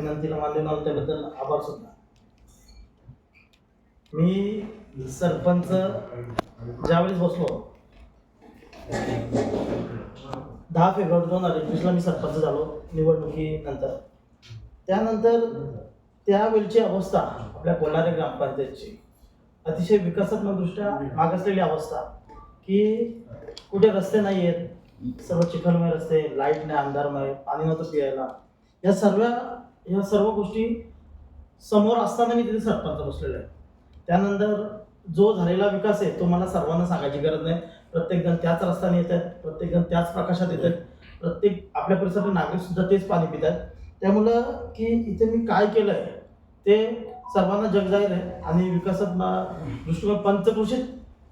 विनंतीला मान्य नव्हतं त्याबद्दल आभार सुद्धा. मी सरपंच ज्यावेळेस बसलो दहा फेब्रुवारी दोन हजार एकवीसला मी सरपंच झालो निवडणुकीनंतर. त्यानंतर त्यावेळची अवस्था आपल्या कोल्हारे ग्रामपंचायतची. अतिशय विकासात्मकदृष्ट्या मागासलेली अवस्था की कुठे रस्ते नाही आहेत सर्व चिखलमय रस्ते लाइट नाही अंधारमय पाणी नव्हतं पियायला. या सर्व ह्या सर्व गोष्टी समोर असताना मी तिथे सरपंच बसलेलो आहे. त्यानंतर जो झालेला विकास आहे तो मला सर्वांना सांगायची गरज नाही. प्रत्येकजण त्याच रस्त्याने येत आहेत प्रत्येकजण त्याच प्रकाशात येत आहेत. प्रत्येक आपल्या परिसरातील नागरिक सुद्धा तेच पाणी पित आहेत. त्यामुळं की इथे मी काय केलं आहे ते सर्वांना जगजाहीर आहे आणि विकासात मा- दृष्टिकोन पंचकृषीत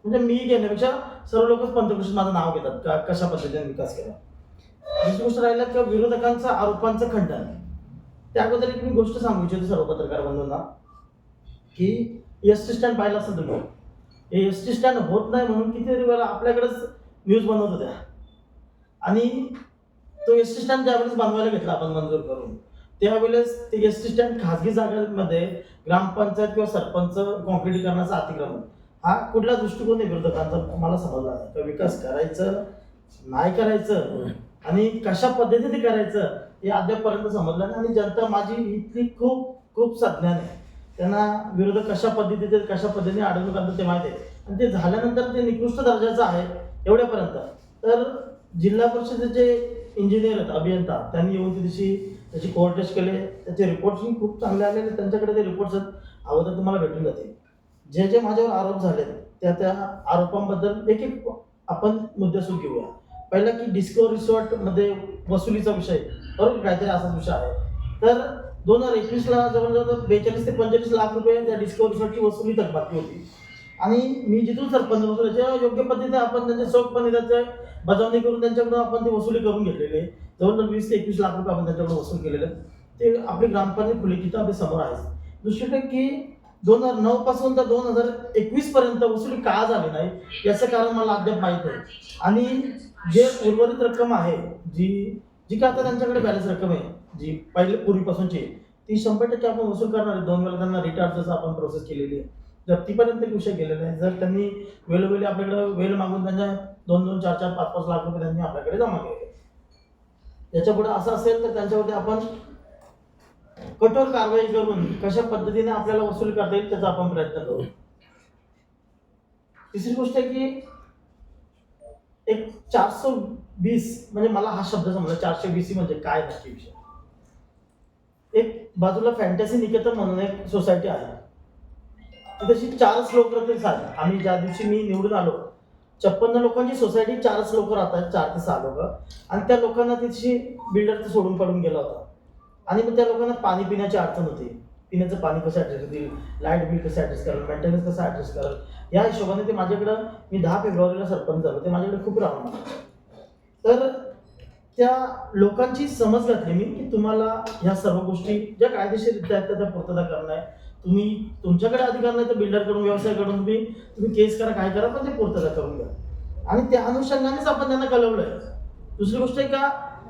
म्हणजे मी घेण्यापेक्षा सर्व लोकच पंचकृषीत माझं नाव घेतात. का कशा पद्धतीने विकास केला? दुसरी गोष्ट राहिल्या किंवा विरोधकांचा आरोपांचं खंडन. त्या अगोदर एक मी गोष्ट सांगू इच्छितो सर्व पत्रकार बंधूंना की एस टी स्टँड पाहिलं असेल तुम्ही. हे एस टी स्टँड होत नाही म्हणून कितीतरी वेळा आपल्याकडेच न्यूज बनवत होत्या. आणि तो एस टी स्टँड ज्यावेळेस बांधवायला घेतला आपण मंजूर करून त्यावेळेस ते एस टी स्टँड खाजगी जागांमध्ये ग्रामपंचायत किंवा सरपंच कॉन्क्रिटीकरणाचं अतिक्रमण हा कुठला दृष्टिकोन आहे विरोधकांचा मला समजला नाही. का विकास करायचं नाही करायचं आणि कशा पद्धतीने करायचं हे अद्यापपर्यंत समजलं नाही आणि जनता माझी इथली खूप खूप सज्ञान आहे. त्यांना विरोधक कशा पद्धतीचे कशा पद्धतीने अडवणूक करतात ते माहिती आहे. आणि ते झाल्यानंतर ते निकृष्ट दर्जाचं आहे एवढ्यापर्यंत. तर जिल्हा परिषदेचे इंजिनियर आहेत अभियंता त्यांनी येऊन त्या दिवशी त्याची कोर्ट टेस्ट केले. त्याचे रिपोर्ट्सही खूप चांगले आलेले त्यांच्याकडे ते रिपोर्ट्स आहेत. अगोदर तुम्हाला भेटून जाते जे जे माझ्यावर आरोप झाले त्या त्या आरोपांबद्दल एक एक आपण मुद्देसूद घेऊया. पहिला की डिस्को रिसॉर्टमध्ये वसुलीचा विषय बरोबर काहीतरी असाच विषय आहे. तर दोन हजार एकवीसला जवळजवळ बेचाळीस ते पंचेचाळीस लाख रुपये त्या डिस्कवरीसाठी वसुली वसुली बाकी होती. आणि मी जिथून सरपंच बसलो त्याच्या योग्य पद्धतीने आपण त्यांच्या चोखपणे त्याचे बजावणी करून त्यांच्याकडून आपण ती वसुली करून घेतलेली आहे. जवळजवळ वीस ते एकवीस लाख रुपये आपण त्यांच्याकडून वसूल केलेले ते आपली ग्रामपंचायत खुली तिथं आपल्यासमोर आहे दुसरीकडे की दोन हजार नऊ पासून तर दोन हजार एकवीस पर्यंत वसुली का झाली नाही? याचं कारण मला अद्याप माहीत आहे आणि जे उर्वरित रक्कम आहे जी जी काय आता त्यांच्याकडे बॅलन्स रक्कम आहे जी पहिले पूर्वीपासूनची ती शंभर टक्के आपण वसूल करणार आहे. दोन वेळा त्यांना रिटार्ज जसं आपण प्रोसेस केलेली आहे. जर तीपर्यंत विषय गेलेला आहे जर त्यांनी वेळोवेळी आपल्याकडे वेळ मागून त्यांच्या दोन दोन चार चार पाच पाच लाख रुपये त्यांनी आपल्याकडे जमा केले. याच्यापुढे असं असेल तर त्यांच्यावरती आपण कठोर कारवाई करून कशा पद्धतीने आपल्याला वसूल करता येईल त्याचा आपण प्रयत्न करू. तिसरी गोष्ट आहे की एक चारशे वीस म्हणजे मला हा शब्द समजा चारशे वीस म्हणजे काय नक्की विषय? एक बाजूला फॅन्टसी निकेतन म्हणून एक सोसायटी आहे. तशी चारच लोक राहतील सात आम्ही ज्या दिवशी मी निवडून आलो छप्पन्न लोकांची सोसायटी चारच लोक राहतात चार ते सहा लोक. आणि त्या लोकांना तिथशी बिल्डर सोडून पडून गेला होता. आणि मग त्या लोकांना पाणी पिण्याची अडचण होती. पिण्याचं पाणी कसं ॲडजस्ट होतील? लाइट बिल कसं ॲडजस्ट कराल? मेंटेनन्स कसं ॲडजस्ट कराल? या हिशोबाने ते माझ्याकडं मी दहा फेब्रुवारीला सरपंच झालो. ते माझ्याकडे खूप राहून तर त्या लोकांची समज घातली मी की तुम्हाला ह्या सर्व गोष्टी ज्या कायदेशीररित्या आहेत त्या पूर्तता करणं आहे. तुम्ही तुमच्याकडे अधिकार नाही तर बिल्डरकडून व्यवसायाकडून तुम्ही तुम्ही केस करा काय करा पण ते पूर्तता करून घ्या. आणि त्या अनुषंगानेच आपण त्यांना कळवलंय. दुसरी गोष्ट आहे का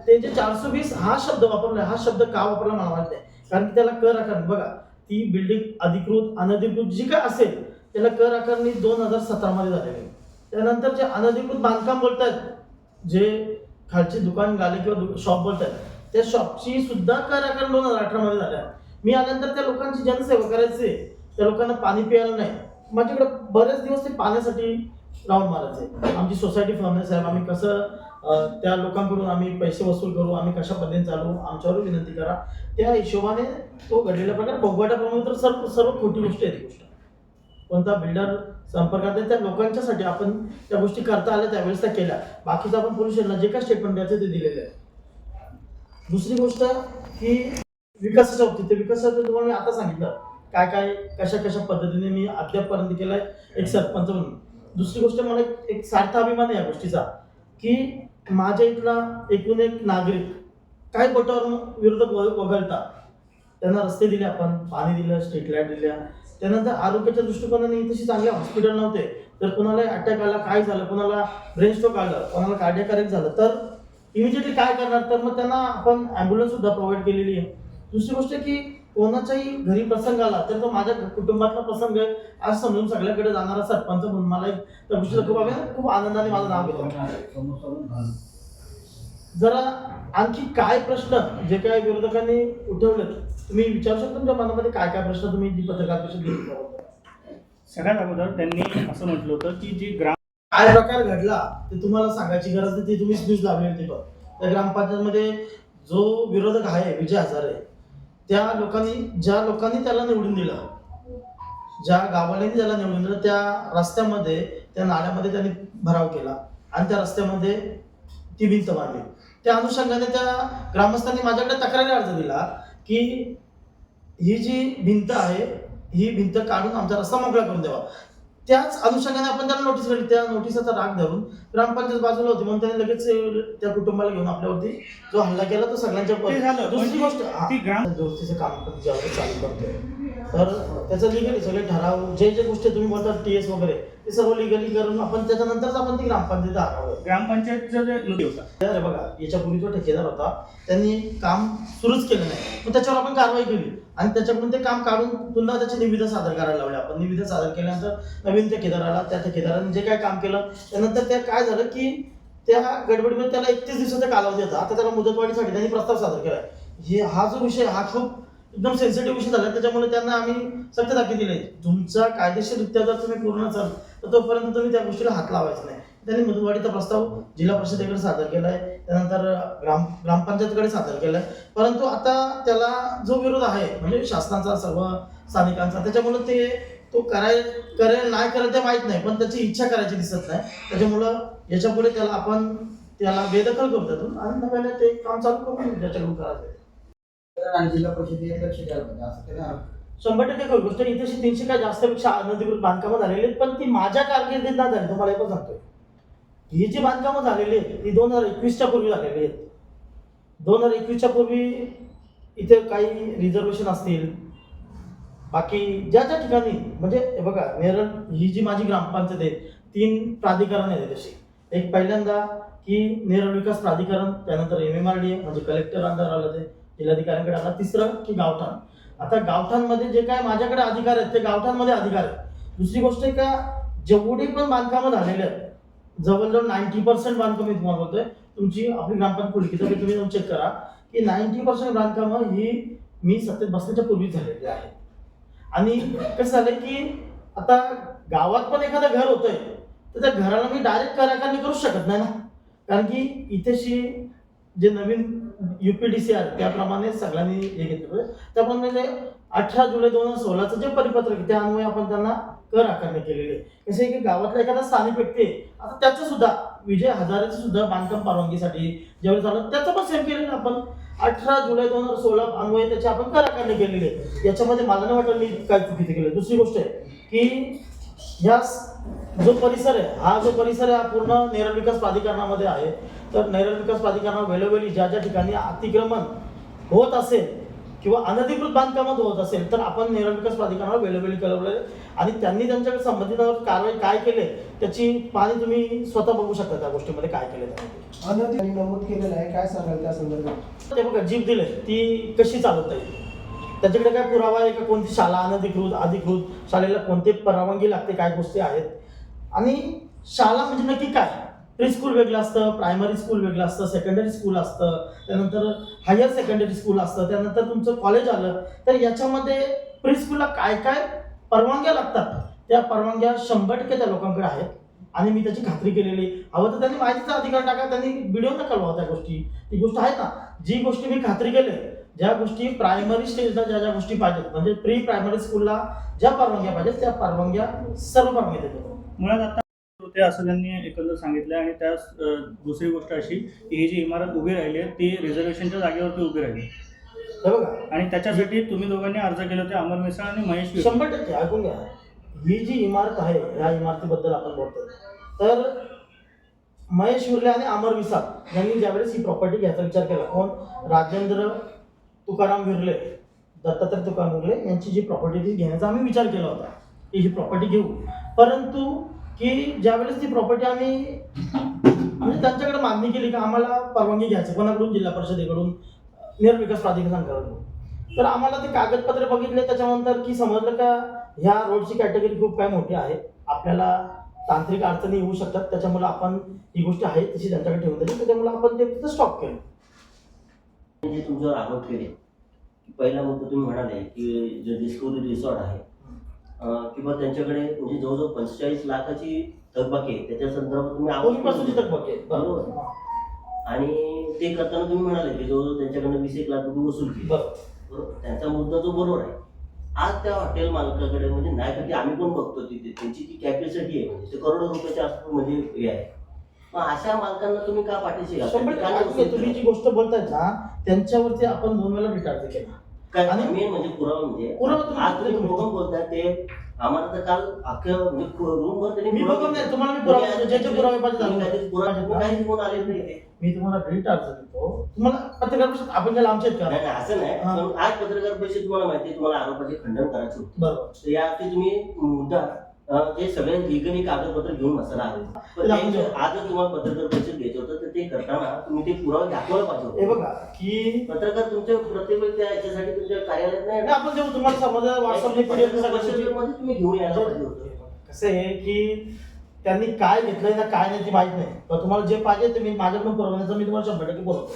ते जे चारशे वीस हा शब्द वापरला हा शब्द का वापरला मला माहीत नाही. कारण की त्याला कर आकारणी बघा ती बिल्डिंग अधिकृत अनधिकृत जी काय असेल त्याला कर आकारणी दोन हजार सतरामध्ये झालेली आहे. त्यानंतर जे अनधिकृत बांधकाम बोलतायत जे खालचे दुकान गाले किंवा शॉप बोलतायत त्या शॉपची सुद्धा कर आकारणी दोन हजार अठरामध्ये झाल्या मी आल्यानंतर त्या लोकांची जनसेवा करायची त्या लोकांना पाणी प्यायला नाही. माझ्याकडे बरेच दिवस ते पाण्यासाठी राऊंड मारायचे. आमची सोसायटी फॉर्म साहेब आम्ही कसं त्या लोकांकडून आम्ही पैसे वसूल करू आम्ही कशा पद्धतीने चालू आमच्यावर विनंती करा. त्या हिशोबाने तो घडलेला प्रकार भोगवाटाप्रमाणे तर सर्व सर्व खोटी गोष्ट आहे ती गोष्ट. कोणता बिल्डर संपर्कात आहे त्या लोकांच्यासाठी आपण त्या गोष्टी करता आल्या त्यावेळेस त्या केल्या. बाकीचं आपण पोलीस जे काय स्टेटमेंट द्यायचं ते दिलेलं आहे. दुसरी गोष्ट की विकासाच्या बाबतीत ते विकासाचं तुम्हाला मी आता सांगितलं. काय काय कशा कशा पद्धतीने मी अद्यापपर्यंत केलं आहे एक सरपंच म्हणून. दुसरी गोष्ट मला एक- एक सार्थ अभिमान आहे या गोष्टीचा की माझ्या इथला एकूण एक नागरिक काय बोटावर विरोधक वगळता? त्यांना रस्ते दिले आपण पाणी दिलं स्ट्रीट लाइट दिल्या. त्यानंतर आरोग्याच्या दृष्टिकोनाने तशी चांगले हॉस्पिटल नव्हते तर कोणाला अटॅक आला काय झालं? कोणाला ब्रेन स्ट्रोक आलं कोणाला कार्डियाकारेक्ट झालं तर इमिजिएटली काय करणार? तर मग त्यांना आपण ॲम्ब्युलन्स सुद्धा प्रोव्हाइड केलेली आहे. दुसरी गोष्ट की कोणाच्याही घरी प्रसंग आला तर तो माझ्या कुटुंबातला प्रसंग आहे. आज समजून सगळ्याकडे जाणारा सरपंच म्हणून मला एक गोष्टीचा खूप अभिमान खूप आनंदाने माझं नाव घेतो जरा आणखी काय प्रश्न जे काय विरोधकांनी उठवले तुम्ही विचारू शकता तुमच्या मनामध्ये काय काय प्रश्न तुम्ही जी पत्रकार परिषद सगळ्यात अगोदर त्यांनी असं म्हटलं होतं की जी ग्राम काय प्रकार घडला ते तुम्हाला सांगायची गरज नाही ती तुम्हीच न्यूज लावली होती पण त्या ग्रामपंचायतमध्ये जो विरोधक आहे विजय हजारे त्या लोकांनी ज्या लोकांनी त्याला निवडून दिलं ज्या गावाल्यांनी त्याला निवडून दिलं त्या रस्त्यामध्ये त्या नाल्यामध्ये त्यांनी भराव केला आणि त्या रस्त्यामध्ये ती भिंत बांधली. त्या अनुषंगाने त्या ग्रामस्थांनी माझ्याकडे तक्रारी अर्ज दिला की ही जी भिंत आहे ही भिंत काढून आमचा रस्ता मोकळा करून द्यावा. त्याच अनुषंगाने आपण त्याला नोटीस केली त्या नोटिसाचा राग धरून ग्रामपंचायत बाजूला होती. म्हणून त्याने लगेच त्या कुटुंबाला घेऊन आपल्यावरती जो हल्ला केला तो सगळ्यांच्या दुसरी ती- गोष्ट ती ग्राम- दुरुस्तीचं काम चालू करतोय. तर त्याचं लिगली सगळे ठराव. जे जे गोष्टी तुम्ही बोलता टी एस वगैरे ते सर्व लिगली करून आपण त्याच्यानंतरच आपण ती ग्रामपंचायत आणावं ग्रामपंचायतचा जे होता अरे बघा याच्यापूर्वी जो ठेकेदार होता त्यांनी काम सुरूच केलं नाही. मग त्याच्यावर आपण कारवाई केली. आणि त्याच्याकडून ते काम काढून पुन्हा त्याची निविदा सादर करायला लावली. आपण निविदा सादर केल्यानंतर नवीन ठेकेदार आला. त्या ठेकेदाराने जे काय काम केलं त्यानंतर त्या काय झालं की त्या गडबडीमध्ये त्याला एकतीस दिवसाचा कालावधी होता. आता त्याला मुदतवाढीसाठी त्यांनी प्रस्ताव सादर केलाय. हे हा जो विषय हा खूप एकदम सेन्सिटिव्ह विषय झाला त्याच्यामुळे त्यांना आम्ही सक्त दाखी दिली. तुमचा कायदेशीररित्या जर तुम्ही पूर्ण असाल तर तोपर्यंत तुम्ही त्या गोष्टीला हात लावायचा नाही. त्यांनी मधुवाडीचा प्रस्ताव जिल्हा परिषदेकडे सादर केला आहे त्यानंतर ग्राम ग्रामपंचायतकडे सादर केलाय. परंतु आता त्याला जो विरोध आहे म्हणजे शासनाचा सर्व स्थानिकांचा त्याच्यामुळे ते तो कराय करेल नाही करेल ते माहीत नाही पण त्याची इच्छा करायची दिसत नाही. त्याच्यामुळं याच्यापुढे त्याला आपण त्याला बेदखल करू त्यातून. आणि नव्याने ते काम चालू करून त्याच्याकडून करायचं आणि जिल्हा परिषदेत लक्ष द्यायला पाहिजे असं शंभर टक्के खरी गोष्ट इथेशी तीनशे काय जास्त पेक्षा अनधिकृत बांधकामं झालेली आहेत पण ती माझ्या कारकिर्दीत ना झाली तुम्हाला हे पण सांगतोय. ही जी बांधकामं झालेली आहेत ती दोन हजार एकवीसच्या पूर्वी झालेली आहेत. दोन हजार एकवीसच्या पूर्वी इथे काही रिझर्वेशन असतील. बाकी ज्या ज्या ठिकाणी म्हणजे हे बघा नेरळ ही जी माझी ग्रामपंचायत आहे तीन प्राधिकरण आहेत तशी. एक पहिल्यांदा की नेरळ विकास प्राधिकरण त्यानंतर एम एम आर डी म्हणजे कलेक्टर अंडर आलं ते जिल्हाधिकाऱ्यांकडे आला. तिसरं की गावठाण. आता गावठाणमध्ये जे काय माझ्याकडे अधिकार आहेत ते गावठाणमध्ये अधिकार आहेत. दुसरी गोष्ट आहे का जेवढी पण बांधकामं झालेली आहेत जवळजवळ नाईन्टी पर्सेंट बांधकाम मी तुम्हाला बोलतोय. तुमची आपली ग्रामपंचायत कुलकीचं तुम्ही जाऊन चेक करा. की नाईन्टी पर्सेंट बांधकामं ही मी सत्तेत बसण्याच्या पूर्वीच झालेली आहेत. आणि कसं झालं की आता गावात पण एखादं घर होतंय तर त्या घराला मी डायरेक्ट कराकारणी करू शकत नाही ना. कारण की इथेशी जे नवीन युपीडीसी आहे त्याप्रमाणे सगळ्यांनी हे घेतलं. पाहिजे त्याप्रमाणे म्हणजे अठरा जुलै दोन हजार सोळाचं जे परिपत्रक आहे, त्या अन्वये आपण त्यांना कर आकारणी केलेली आहे. जसे की गावातला एखादा स्थानिक व्यक्ती आहे आता त्याचं सुद्धा विजय हजारेचं सुद्धा बांधकाम परवानगीसाठी ज्यावेळी झालं त्याचं पण सेम केलेलं आपण. अठरा जुलै दोन हजार सोळा अन्वये त्याची आपण कर आकारणी केलेली आहे. याच्यामध्ये मला नाही वाटलं मी काय चुकीचं केलं. दुसरी गोष्ट आहे की ह्या जो परिसर आहे हा जो परिसर आहे हा पूर्ण नेरळ विकास प्राधिकरणामध्ये आहे. तर नेरळ विकास प्राधिकरणावर वेळोवेळी ज्या ज्या ठिकाणी अतिक्रमण होत असेल किंवा अनधिकृत बांधकामात होत असेल तर आपण नेरळ विकास प्राधिकरणावर वेळोवेळी कळवले आणि त्यांनी त्यांच्याकडे संबंधितांवर कारवाई काय केले त्याची पाहणी तुम्ही स्वतः बघू शकता त्या गोष्टीमध्ये काय केले त्यामध्ये नमूद केलेलं आहे काय सांगाल त्या संदर्भात? ते बघा जीप दिले ती कशी चालवता येईल? त्याच्याकडे काय पुरावा आहे का? कोणती शाळा अनधिकृत अधिकृत शाळेला कोणते परवानगी लागते? काय गोष्टी आहेत? आणि शाळा म्हणजे नक्की काय? प्री स्कूल वेगळं असतं प्रायमरी स्कूल वेगळं असतं सेकंडरी स्कूल असतं त्यानंतर हायर सेकंडरी स्कूल असतं त्यानंतर तुमचं कॉलेज आलं तर याच्यामध्ये प्री स्कूलला काय काय परवानग्या लागतात? त्या परवानग्या शंभर टक्के त्या लोकांकडे आहेत आणि मी त्याची खात्री केलेली हवं तर त्यांनी माहितीचा अधिकार टाका त्यांनी व्हिडिओ न कळवा त्या गोष्टी. ती गोष्ट आहे ना? जी गोष्टी मी खात्री केली ज्या गोष्टी प्रायमरी स्टेजला ज्या ज्या गोष्टी पाहिजेत म्हणजे प्री प्रायमरी स्कूलला ज्या परवानग्या पाहिजेत त्या परवानग्या सर्व परवानग्या देतो. मुळात आता होते असं त्यांनी एकंदर सांगितलं आणि त्या अं, दुसरी गोष्ट अशी की ही जी इमारत उभी राहिली आहे ती रिझर्वेशनच्या जागेवरती उभी राहिली. बघा. आणि त्याच्यासाठी तुम्ही दोघांनी अर्ज केले होते अमर मिसाळ आणि महेश. शंभर टक्के ऐकून घ्या. ही जी इमारत आहे या इमारतीबद्दल आपण बोलतो तर महेश विर्ले आणि अमर विसाक यांनी ज्यावेळेस ही प्रॉपर्टी घ्यायचा विचार केला कोण? राजेंद्र तुकाराम विर्ले दत्तात्रय तुकाराम विर्ले यांची जी प्रॉपर्टी ती घेण्याचा आम्ही विचार केला होता की ही प्रॉपर्टी घेऊ. परंतु की ज्यावेळेस ती प्रॉपर्टी आम्ही म्हणजे त्यांच्याकडे मागणी केली की आम्हाला परवानगी घ्यायची कोणाकडून जिल्हा परिषदेकडून निर्विकास प्राधिकरणाकडून तर आम्हाला ते कागदपत्र बघितले त्याच्यानंतर की समजलं का ह्या रोडची कॅटेगरी खूप काय मोठी आहे आपल्याला तांत्रिक अडचणी येऊ शकतात त्याच्यामुळे आपण ही गोष्ट आहे तशी त्यांच्याकडे ठेवून दिली त्याच्यामुळे आपण ते तिथं स्टॉप केलं. जे तुमच्यावर आरोप केले. पहिला मुद्दा तुम्ही म्हणाले की जे डिस्कवरी रिसॉर्ट आहे किंवा त्यांच्याकडे म्हणजे जवळजवळ पंचेचाळीस लाखाची थकबाकी आहे. त्याच्या संदर्भात तुम्ही केले. तिथं बघे बरोबर. आणि ते करताना तुम्ही म्हणाले की जवळजवळ त्यांच्याकडनं वीस एक लाख रुपये वसूल केले. बरोबर. त्यांचा मुद्दा जो बरोबर आहे. आज त्या हॉटेल मालकाकडे म्हणजे नाही का की आम्ही पण बघतो तिथे. त्यांची जी कॅपॅसिटी आहे म्हणजे ते करोडो रुपयाच्या आसपास म्हणजे हे आहे. मग अशा मालकांना तुम्ही का पाठीशी वसूल तुम्ही? जी गोष्ट बोलतायत ना त्यांच्यावरती आपण दोन वेळा रिटार्ज केला काय आणि- मेन म्हणजे पुरावा म्हणजे पुरावा तुम्ही- आज तुम्ही दोघं बोलताय ते आम्हाला तर काल अख्खं म्हणजे रूमवर त्यांनी मी पुरावा बघून नाही. तुम्हाला मी पुरावा देतो. जे जे पुरावे पाहिजे तुम्ही दाखवा. काहीतरी पुरावा देतो, काहीच गुण आले नाही ते. मी तुम्हाला रिटार्ज देतो तुम्हाला पत्रकार परिषद आपण ज्याला आमचे आहेत नाही का नाही, असं नाही हा. पण आज पत्रकार परिषद तुम्हाला माहिती आहे तुम्हाला आरोपाचे खंडन करायचे होते बरोबर तर यावरती तुम्ही मुद्दा ते सगळे लिगली कागदपत्र घेऊन ते द्या. आज तुम्हाला पत्रकार परिषद घ्यायचं होतं तर ते करताना तुम्ही ते पुरावे दाखवायला पाहिजे बघा की पत्रकार तुमच्या प्रत्येक वेळी त्या याच्यासाठी तुमच्या कार्यालयात नाही आपण जेव्हा तुम्हाला समजा तुम्ही घेऊन यायला पाहिजे होतं. कसं आहे की त्यांनी काय घेतलंय ना काय नाही ते माहीत नाही. पण तुम्हाला जे पाहिजे ते मी माझ्याकडून पुरवण्याचं मी तुम्हाला शंभर टक्के बोलतो.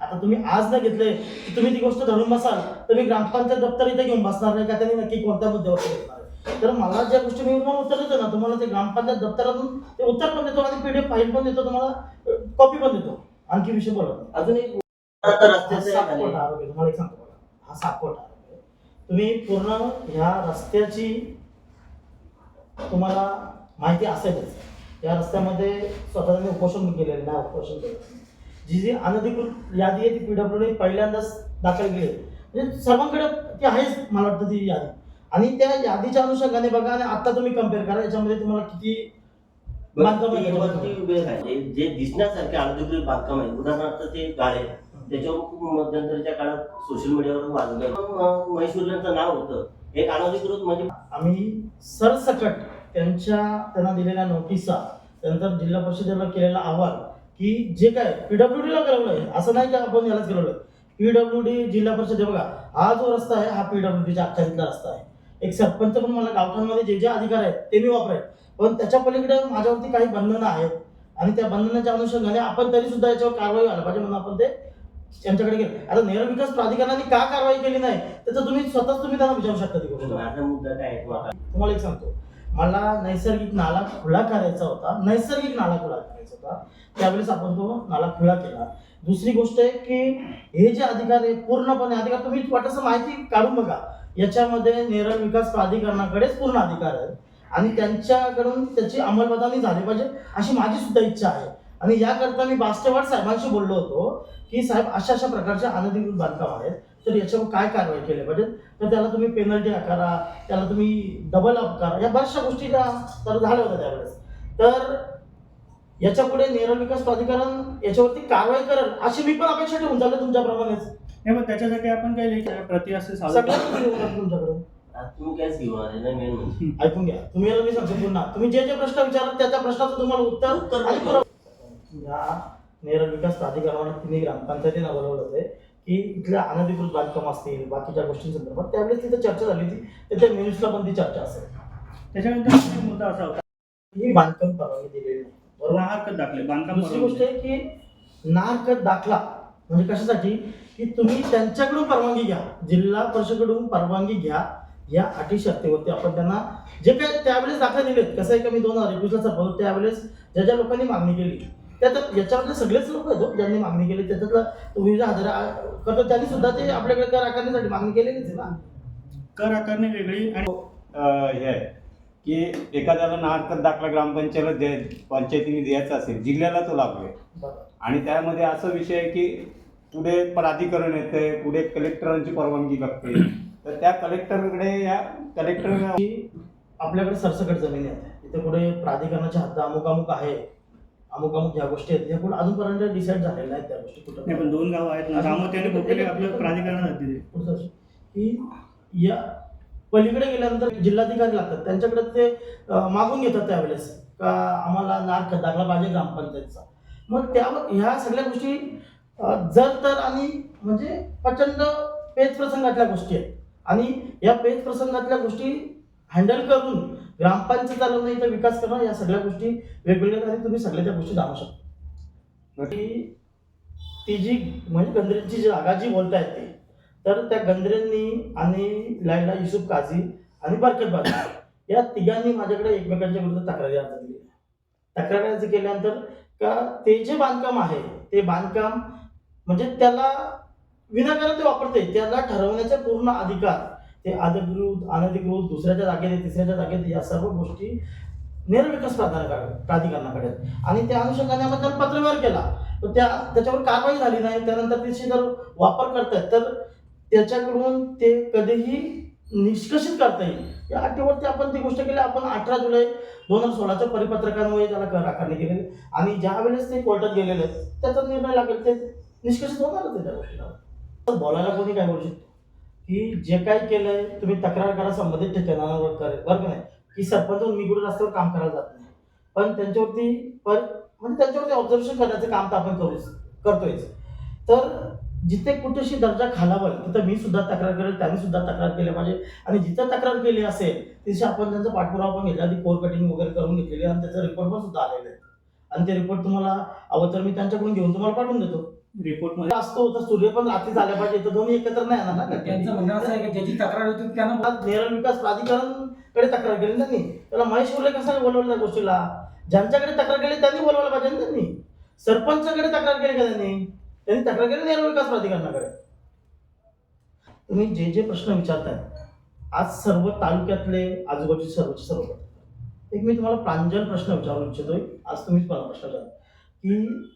आता तुम्ही आज न घेतले की तुम्ही ती गोष्ट धरून बसाल तर मी ग्रामपंचायत दप्तर इथे घेऊन बसणार नाही का? त्यांनी नक्की कोणत्या मुद्द्यावर आहे तर मला ज्या गोष्टी मी तुम्हाला उत्तर देतो ना तुम्हाला ते ग्रामपंचायत दप्तरातून ते उत्तर पण देतो आणि पीडीएफ फाईल पण देतो तुम्हाला कॉपी पण देतो आणखी विषय बोलत नाही. अजून एक आता रस्त्याचं एक सातकोट झालंय. आरोप आहे तुम्हाला एक सांगतो बघा हा सातकोट आरोप आहे तुम्ही पूर्ण ह्या रस्त्याची तुम्हाला माहिती असेलच या रस्त्यामध्ये स्वतःने उपोषण केलेलं नाही उपोषण केलं जी जी अनधिकृत यादी आहे ती पीडब्ल्यूडी पहिल्यांदाच दाखल केली आहे. म्हणजे सर्वांकडे ती आहेच मला वाटतं ती यादी आणि त्या यादीच्या अनुषंगाने बघा आणि आता तुम्ही कंपेअर करा याच्यामध्ये तुम्हाला किती बांधकाम आहे जे दिसण्यासारखे अनधिकृत बांधकाम आहे उदाहरणार्थ ते गाळे. त्याच्यावर खूप मध्यंतरीच्या काळात सोशल मीडियावर वाजलं. म्हैसूरचं नाव होतं. एक अनधिकृत म्हणजे आम्ही सरसकट त्यांच्या त्यांना दिलेल्या नोटिसा त्यानंतर जिल्हा परिषदेला केलेला अहवाल की जे काय पीडब्ल्यूडीला कळवलंय असं नाही का आपण यालाच कळवलंय पीडब्ल्यूडी जिल्हा परिषद हे बघा हा जो रस्ता आहे हा पीडब्ल्यूडीच्या अखत्यारीतला रस्ता आहे. एक सरपंच पण मला गावठाणमध्ये जे जे अधिकार आहेत ते मी वापरेल पण त्याच्या पलीकडे माझ्यावरती काही बंधनं आहेत आणि त्या बंधनाच्या अनुषंगाने आपण तरी सुद्धा याच्यावर कारवाई व्हायला पाहिजे म्हणून आपण ते त्यांच्याकडे गेलो आता नेर विकास प्राधिकरणाने का कारवाई केली नाही त्याचं तुम्ही स्वतःच तुम्ही त्यांना विचारू शकता ती गोष्ट. माझा मुद्दा काय तुम्हाला तुम्हाला एक सांगतो. मला नैसर्गिक नाला खुला करायचा होता नैसर्गिक नाला खुला करायचा होता. त्यावेळेस आपण तो नाला खुला केला. दुसरी गोष्ट आहे की हे जे अधिकार आहे पूर्णपणे अधिकार तुम्ही वाटतं माहिती काढून बघा. याच्यामध्ये नेरळ विकास प्राधिकरणाकडेच पूर्ण अधिकार आहेत. आणि त्यांच्याकडून त्याची अंमलबजावणी झाली पाहिजे अशी माझी सुद्धा इच्छा आहे. आणि याकरता मी बास्टेवाड साहेबांशी बोललो होतो की साहेब अशा अशा प्रकारचे अनधिकृत बांधकाम आहेत. तर याच्यावर काय कारवाई केली पाहिजे? तर त्याला तुम्ही पेनल्टी आकारा त्याला तुम्ही डबल अप करा. या बऱ्याचशा गोष्टी त्या तर झाल्या होत्या त्यावेळेस. तर याच्यापुढे नेरळ विकास प्राधिकरण याच्यावरती कारवाई करेल अशी मी पण अपेक्षा ठेवून चालले तुमच्याप्रमाणेच. नाही पण त्याच्यासाठी आपण काय लेखी प्रति असे गोष्टी तुमच्याकडे. तुम्ही मेन म्हणजे? ऐकून घ्या. तुम्ही याला मी सांगतो पुन्हा तुम्ही जे जे प्रश्न विचाराल त्या त्या प्रश्नाचं तुम्हाला उत्तर उत्तर आणि या नेरळ विकास प्राधिकरणाने तिन्ही ग्रामपंचायतीनं बोलवलं होते की इथल्या अनधिकृत बांधकाम असतील बाकीच्या गोष्टींसंदर्भात त्यावेळेस तिथे चर्चा झाली होती. त्याच्या मिनिट्सला पण ती चर्चा असेल. त्याच्यानंतर एक मुद्दा असा होता. ही बांधकाम परवानगी दिलेली नाही. बरोबर? नाहक दाखले बांधकाम दुसरी गोष्ट आहे की नाहरकत दाखला म्हणजे कशासाठी? की तुम्ही त्यांच्याकडून परवानगी घ्या. जिल्हा परिषदेकडून परवानगी घ्या. या अटी शर्तीवरती आपण त्यांना जे काय त्यावेळेस दाखले दिलेत कसं आहे का मी दोन हजार एकवीसला सरपंच त्यावेळेस ज्या ज्या लोकांनी मागणी केली त्या त्या- याच्यामधले सगळेच लोक आहेत हो, ज्यांनी मागणी केली. त्याच्यातलं तुम्ही हजार करतो त्यांनी सुद्धा ते आपल्याकडे कर आकारण्यासाठी मागणी केलेलीच आहे ना. कर आकारणी वेगळी आणि हे आहे की एखाद्याला नाहरकत दाखला ग्रामपंचायत द्या पंचायतीने द्यायचा असेल जिल्ह्याला तो लागू आहे. बरं. आणि त्यामध्ये असा विषय आहे की पुढे प्राधिकरण येते पुढे कलेक्टरांची परवानगी लागते. तर त्या कलेक्टरकडे या कलेक्टर आपल्याकडे सरसकट जमिनी आहेत. तिथे कुठे प्राधिकरणाच्या हद्द अमुक अमुक आहे. अमुक अमुक ह्या गोष्टी आहेत ह्या कुठे अजूनपर्यंत डिसाईड झालेल्या आहेत त्या गोष्टी नाही पण कुठं दोन गाव आहेत ना. रामोती आणि वर्ष. की या पलीकडे गेल्यानंतर जिल्हाधिकारी लागतात. त्यांच्याकडे ते मागून घेतात त्यावेळेस. का आम्हाला नाक दाखला पाहिजे ग्रामपंचायतचा. मग त्यावर ह्या सगळ्या गोष्टी जर तर आणि म्हणजे प्रचंड पेच प्रसंगातल्या गोष्टी आहेत. आणि या पेच प्रसंगातल्या गोष्टी हँडल करून ग्रामपंचायत चालवणं इथं विकास करणं या सगळ्या गोष्टी वेगवेगळ्या आणि तुम्ही सगळ्या त्या गोष्टी जाणू शकता. ती ती जी म्हणजे गंधरेंची जी जागा जी बोलतायत ते तर त्या गंधरेंनी आणि लायला युसुफ काझी आणि बरकत बाजी या तिघांनी माझ्याकडे एकमेकांच्या विरुद्ध तक्रारी अर्ज दिली. तक्रारी अर्ज केल्यानंतर का ते जे बांधकाम आहे ते बांधकाम म्हणजे त्याला विनाकारण ते वापरते त्याला ठरवण्याचे पूर्ण अधिकार ते अधिकृत अनधिकृत दुसऱ्याच्या जागेत तिसऱ्याच्या जागेत या सर्व गोष्टी निर्विकास प्राधिकरण प्राधिकरणाकडे आहेत. आणि त्या अनुषंगाने आपण त्याला पत्रव्यवहार केला. तर त्या त्याच्यावर कारवाई झाली नाही. त्यानंतर तिची जर वापर करतायत. तर त्याच्याकडून ते कधीही निष्कर्षित करता येईल या अटीवरती आपण ती गोष्ट केली. आपण अठरा जुलै दोन हजार सोळाच्या परिपत्रकांमुळे त्याला कर आकारणी केलेली. आणि ज्या वेळेस ते कोर्टात गेलेले आहेत त्याचा निर्णय लागेल. ते निष्कर्ष होणारच आहे त्या गोष्टीला. बोलायला कोणी काय बोलू शकतो? की जे काही केलंय तुम्ही तक्रार करा संबंधित ठिकाणावर करेल. बरं का नाही? की सरपंच मी कुठे रस्त्यावर काम करायला जात नाही. पण त्यांच्यावरती पर म्हणजे त्यांच्यावरती ऑब्झर्वेशन करण्याचं काम तर आपण करूच करतोयच. तर जिथे कुठेशी दर्जा खालावल तिथं मी सुद्धा तक्रार करेल त्यांनी सुद्धा तक्रार केली पाहिजे. आणि जिथं तक्रार केली असेल तिथे आपण त्यांचा पाठपुरावा पण घेतला आधी कोर कटिंग वगैरे करून घेतलेली आहे आणि त्याचा रिपोर्ट पण सुद्धा आलेला आहे. आणि ते रिपोर्ट तुम्हाला हवं तर मी त्यांच्याकडून घेऊन तुम्हाला पाठवून देतो. रिपोर्टमध्ये. असतो तर सूर्य पण रात्री झाल्या पाहिजे तर दोन्ही एकत्र नाही येणार ना त्यांचं म्हणणं असं आहे की ज्याची तक्रार होती त्यांना आज नेरळ विकास प्राधिकरणकडे तक्रार केली त्यांनी. त्याला महेश उर्ले कसा बोलवलं त्या गोष्टीला? ज्यांच्याकडे तक्रार केली त्यांनी बोलवायला पाहिजे ना त्यांनी. सरपंचाकडे तक्रार केली का त्यांनी? त्यांनी तक्रार केली नेरळ विकास प्राधिकरणाकडे. तुम्ही जे जे प्रश्न विचारताय आज सर्व तालुक्यातले आजूबाजूचे सर्वचे सर्व करतात. एक मी तुम्हाला प्रांजल प्रश्न विचारू इच्छितोय. आज तुम्हीच मला प्रश्न विचारा की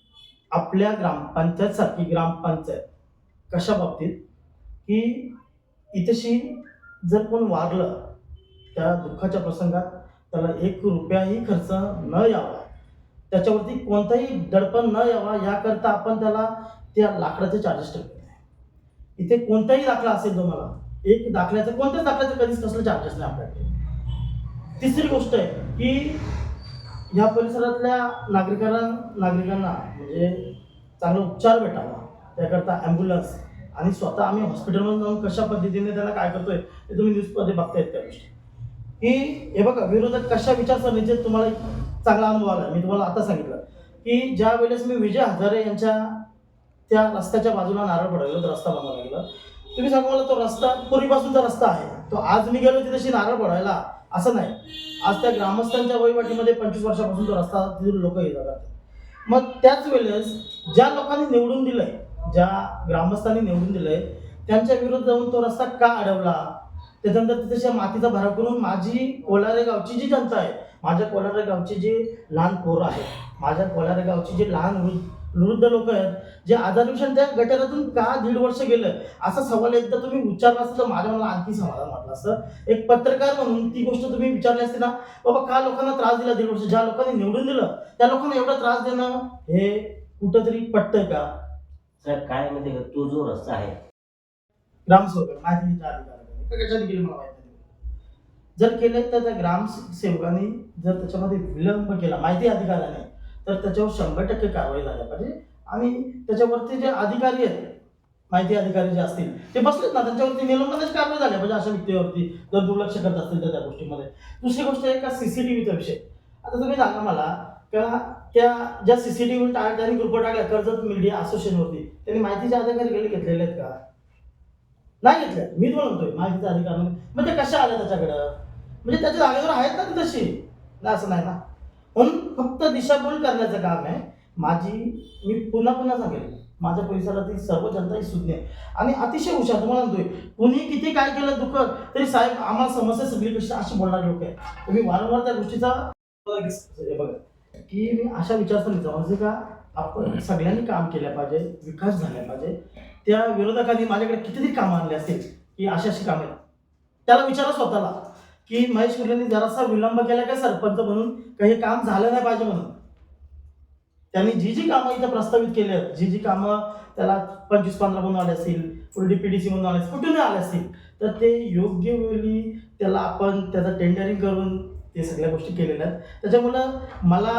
आपल्या ग्रामपंचायत सारखी ग्रामपंचायत. कशा बाबतीत? की इथेशी जर कोण वारलं त्या दुःखाच्या प्रसंगात त्याला एक रुपयाही खर्च न यावा त्याच्यावरती कोणताही दडपण न यावा याकरता आपण त्याला त्या लाकडाचे चार्जेस ठेवले इथे कोणताही दाखला असेल तुम्हाला एक दाखल्याचं कोणत्याच दाखल्याचं कधीच कसलं चार्जेस नाही आपल्याकडे. तिसरी गोष्ट आहे की या परिसरातल्या नागरिकांना नागरिकांना म्हणजे चांगला उपचार भेटावा त्याकरता ॲम्ब्युलन्स आणि स्वतः आम्ही हॉस्पिटलमध्ये जाऊन कशा पद्धतीने त्याला काय करतोय ते तुम्ही न्यूजमध्ये बघतायत त्या गोष्टी. की हे बघा विरोधक कशा विचारसरणीचे तुम्हाला एक चांगला अनुभव आला मी तुम्हाला आता सांगितलं की ज्या वेळेस मी विजय हजारे यांच्या त्या रस्त्याच्या बाजूला नारळ पडवलं तर रस्ता बनवायला लागला तुम्ही सांगू मला तो रस्ता पूर्वीपासूनचा रस्ता आहे. तो आज मी गेलो तिथेशी नारळ पडायला असं नाही. आज त्या ग्रामस्थांच्या वहिवाटीमध्ये पंचवीस वर्षापासून तो रस्ता तिथून लोक येत जातात मग त्याच वेळेस ज्या लोकांनी निवडून दिलंय ज्या ग्रामस्थांनी निवडून दिलंय त्यांच्या विरुद्ध जाऊन तो रस्ता का अडवला? त्याच्यानंतर तिथे मातीचा भराव करून माझी कोलारे गावची जी जनता आहे माझ्या कोलारे गावची जी लहान पोरं आहेत माझ्या कोलारे गावची जी लहान वृद्ध लोक आहेत जे आजारीविषयी त्या गटारातून का दीड वर्ष गेलं? असा सवाल एकदा तुम्ही विचारला असता तर माझ्या मला आणखी समाधान वाटलं असतं. एक पत्रकार म्हणून ती गोष्ट तुम्ही विचारली असते ना बाबा का लोकांना त्रास दिला दीड वर्ष? ज्या लोकांनी निवडून दिलं त्या लोकांना एवढा त्रास देणं हे कुठंतरी पटतंय का? सर काय माहिती का तो जो रस्ता आहे. ग्रामसेवक मला माहिती जर केले तर त्या ग्रामसेवकांनी जर त्याच्यामध्ये विलंब केला माहिती अधिकाऱ्याने तर त्याच्यावर शंभर टक्के कारवाई झाल्या पाहिजे. आणि त्याच्यावरती जे अधिकारी आहेत माहिती अधिकारी जे असतील ते बसलेत ना त्यांच्यावरती निलंबनच कारवाई झाल्या पाहिजे अशा व्यक्तीवरती जर दुर्लक्ष करत असतील तर त्या गोष्टीमध्ये. दुसरी गोष्ट आहे का सीसीटीव्हीचा विषय. आता तुम्ही सांगा मला का त्या ज्या सीसीटीव्ही त्यांनी ग्रुप टाकल्या कर्जत मीडिया असोसिएशनवरती त्यांनी माहितीचे अधिकारी घेतलेले आहेत का? नाही घेतल्या मी तुम्हाला म्हणतोय माहितीचा अधिकार म्हणजे मग ते कशा आल्या त्याच्याकडं? म्हणजे त्याच्या जागेवर आहेत ना ती तशी? नाही असं नाही ना? पण फक्त दिशाभूल करण्याचं काम आहे. माझी मी पुन्हा पुन्हा सांगेल. माझ्या परिसरातील सर्व जनता ही सुज्ञ आहे. आणि अतिशय हुशार तुम्हाला म्हणतोय कुणी किती काय केलं दुःख तरी साहेब आम्हाला समस्या सगळी अशी बोलणारे लोक आहे तुम्ही वारंवार त्या गोष्टीचा बघा. की मी अशा विचारसरणीचा म्हणजे का आपण सगळ्यांनी काम केलं पाहिजे विकास झाला पाहिजे. त्या विरोधकांनी माझ्याकडे कितीतरी कामं आणले असतील की अशी अशी कामं आहेत. त्याला विचारा स्वतःला. की महेश कुर्लेंनी जरासा विलंब केला का सरपंच म्हणून? काही काम झालं नाही पाहिजे म्हणून. त्यांनी जी जी कामं इथं प्रस्तावित केली आहेत जी जी कामं त्याला पंचवीस पंधरा म्हणून आले असतील पुढे सी म्हणून आले असतील कुठूनही आले असतील तर ते योग्य वेळी त्याला आपण त्याचं टेंडरिंग करून ते सगळ्या गोष्टी केलेल्या आहेत. त्याच्यामुळं मला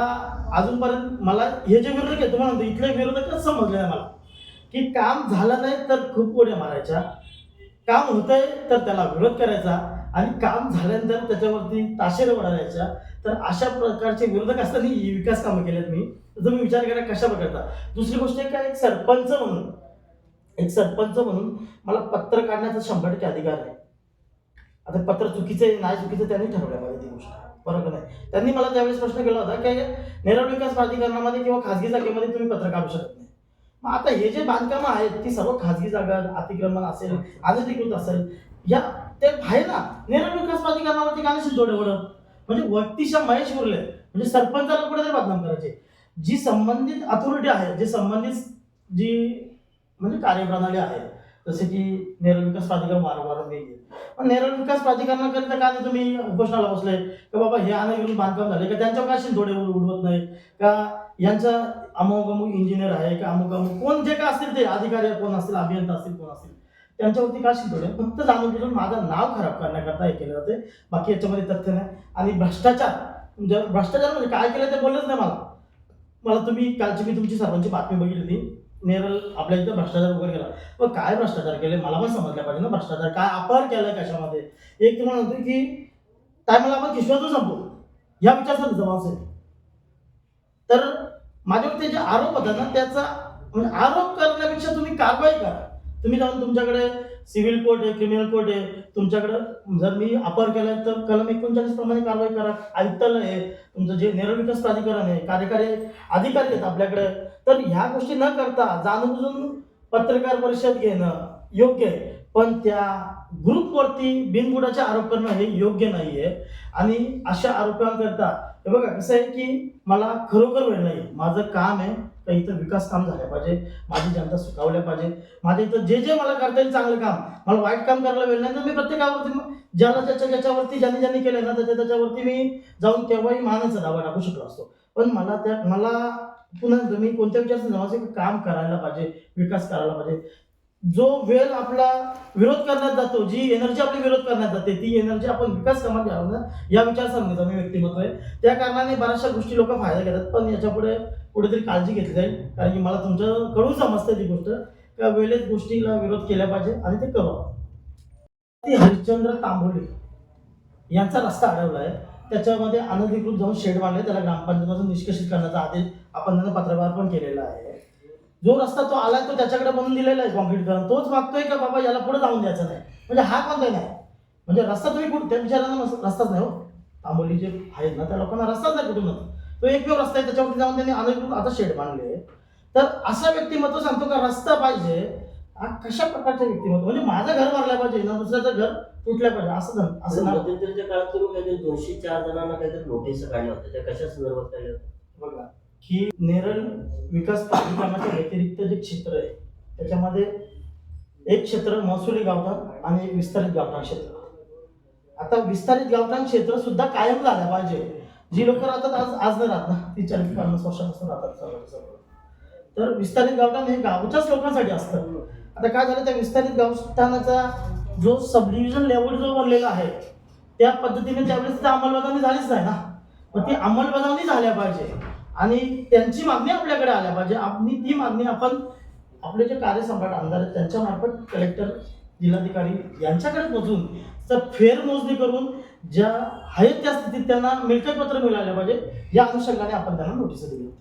अजूनपर्यंत मला हे जे विरोधक आहेत तुम्हाला म्हणतो इथले विरोधकच समजले नाही मला. की काम झालं नाही तर खूप उड्या मारायच्या. काम होतंय तर त्याला विरोध करायचा. आणि काम झाल्यानंतर त्याच्यावरती ताशेर ओढायच्या तर अशा प्रकारचे विरोधक असताना ही विकास कामं केलेत मी. तुम्ही विचार करा कशा प्रकारचा दुसरी गोष्ट आहे का एक सरपंच म्हणून एक सरपंच म्हणून मला पत्र काढण्याचा शंभर टक्के अधिकार आहे. आता पत्र चुकीचं आहे नाही चुकीचं त्यांनी ठरवलं पाहिजे ती गोष्ट. बरोबर नाही. त्यांनी मला त्यावेळेस प्रश्न केला होता की नेरळ विकास प्राधिकरणामध्ये किंवा खाजगी जागेमध्ये तुम्ही पत्र काढू शकत नाही. मग आता हे जे बांधकामं आहेत ती सर्व खाजगी जागा अतिक्रमण असेल अनधिकृत असेल या ते आहे ना. नेरळ विकास प्राधिकरणावरती का नसेल जोडे ओढत म्हणजे व्यक्तिशः महेश उरले. म्हणजे सरपंचाला कुठेतरी बदनाम करायचे. जी संबंधित अथॉरिटी आहे जे संबंधित जी म्हणजे कार्यप्रणाली आहे जसे की नेरळ विकास प्राधिकरण वारंवार पण नेरळ विकास प्राधिकरणाकरिता का तुम्ही उपोषणाला बसले? का बाबा हे अनेक बांधकाम झाले? का त्यांच्या का थोडे उडवत नाही? का यांचा अमुक अमुक इंजिनियर आहे? का अमुक अमुक कोण जे काय असतील ते अधिकारी कोण असतील अभियंता असतील कोण असतील? त्यांच्यावरती का शिंतोडे फक्त जाणून बुजून माझं नाव खराब करण्याकरता हे केलं जाते बाकी याच्यामध्ये तथ्य नाही. आणि भ्रष्टाचार म्हणजे भ्रष्टाचार म्हणजे काय केलं ते बोललंच नाही मला. मला तुम्ही कालची मी तुमची सर्वांची बातमी बघितली होती नेरल आपल्या इथं भ्रष्टाचार वगैरे केला. पण काय भ्रष्टाचार केले? मला पण समजलं पाहिजे ना भ्रष्टाचार. काय अपहार केलं कशामध्ये? एक तुम्हाला म्हणतो की टायमाला आपण किशोरच संपू ह्या विचारसाठी माणूस आहे. तर माझ्यावरती जे आरोप होता ना त्याचा म्हणजे आरोप करण्यापेक्षा तुम्ही कारवाई करा. तुम्ही जाऊन तुमच्याकडे सिव्हिल कोर्ट आहे क्रिमिनल कोर्ट आहे तुमच्याकडं जर मी अपर केला तर कलम एकोणचाळीस प्रमाणे कारवाई करा. आयुक्तालय आहे तुमचं जे नेरळ प्राधिकरण आहे कार्यकारी अधिकारी आहेत आपल्याकडे. तर ह्या गोष्टी न करता जाणून बुजून पत्रकार परिषद घेणं योग्य आहे. पण त्या ग्रुपवरती बिनबुडाचे आरोप करणं हे योग्य नाही आहे आणि अशा आरोपांकरता हे बघा कसं आहे की मला खरोखर वेळ नाही माझं काम आहे का इथं विकास काम झालं पाहिजे. माझी जनता सुखावल्या पाहिजे. माझ्या इथं जे जे मला करता येईल चांगलं काम. मला वाईट काम करायला वेळ नाही तर मी प्रत्येकावरती मग ज्याला त्याच्या ज्याच्यावरती ज्यांनी ज्यांनी केलं ना त्याच्या त्याच्यावरती मी जाऊन केव्हाही मानाचा दावा टाकू शकलो असतो. पण मला त्या मला पुन्हा मी कोणत्या विचार काम करायला पाहिजे विकास करायला पाहिजे. जो वेळ आपला विरोध करण्यात जातो जी एनर्जी आपली विरोध करण्यात जाते ती एनर्जी आपण विकास कामात घ्यावं ना या विचारसरणीचा मी व्यक्तिमत्व आहे. त्या कारणाने बऱ्याचशा गोष्टी लोक फायदा घेतात पण याच्यापुढे कुठेतरी काळजी घेतली जाईल. कारण की मला तुमच्याकडून समजतं ती गोष्ट. का वेळेत गोष्टीला विरोध केला पाहिजे आणि ते करावं ती हरिश्चंद्र तांबोली यांचा रस्ता अडवला आहे त्याच्यामध्ये अनधिकृत जाऊन शेड बांधले. त्याला ग्रामपंचायतीपासून निष्कासित करण्याचा आदेश आपण त्यांना पत्रव्यवहार पण केलेला आहे. जो रस्ता तो आलाय तो त्याच्याकडे बनवून दिलेला आहे कॉन्क्रीट करून. तोच मागतोय का बाबा याला पुढे जाऊन द्यायचं नाही? म्हणजे हा कोणता नाही म्हणजे रस्ता तुम्ही कुठे त्या विचारांना रस्ताच नाही हो. तांबोली जे आहेत ना त्या लोकांना रस्ताच नाही कुठून तो एकमेव रस्ता आहे त्याच्यावरती जाऊन त्यांनी अनधिकृत आता शेड बांधले. तर असा व्यक्तिमत्व सांगतो का रस्ता पाहिजे हा कशा प्रकारचं व्यक्तिमत्व? म्हणजे माझं घर मारलं पाहिजे ना दुसऱ्याचं घर तुटलं पाहिजे असं असं ना मध्यंतरीच्या काळात तुम्ही काहीतरी दोनशे चार जणांना काहीतरी नोटीस काढल्या होत्या त्या कशा संदर्भात काढल्या होत्या बघा की नेरळ विकास प्राधिकरणाच्या व्यतिरिक्त जे क्षेत्र आहे त्याच्यामध्ये एक क्षेत्र महसुली गावठाण आणि एक विस्तारित गावठाण क्षेत्र. आता विस्तारित गावठाण क्षेत्र सुद्धा कायम झाल्या पाहिजे. जी लोक राहतात आज आज नाही राहत ना. ती चाळीस पन्नास वर्षापासून राहतात. तर विस्तारित गावठाण हे गावच्याच लोकांसाठी असतं. आता काय झालं त्या विस्तारित गावठाणाचा जो सब डिव्हिजन लेवल जो बनलेला आहे त्या पद्धतीने त्यावेळेस अंमलबजावणी झालीच नाही ना. मग ती अंमलबजावणी झाल्या पाहिजे. आणि त्यांची मागणी आपल्याकडे आल्या पाहिजे. आणि ती मागणी आपण आपले जे कार्यसम्राट आमदार आहेत त्यांच्या मार्फत कलेक्टर जिल्हाधिकारी यांच्याकडे पोहोचून तर फेर मोजणी करून ज्या आहेत त्या स्थितीत त्यांना मिळकत पत्र मिळालं पाहिजे. या अनुषंगाने आपण त्यांना नोटीस दिली.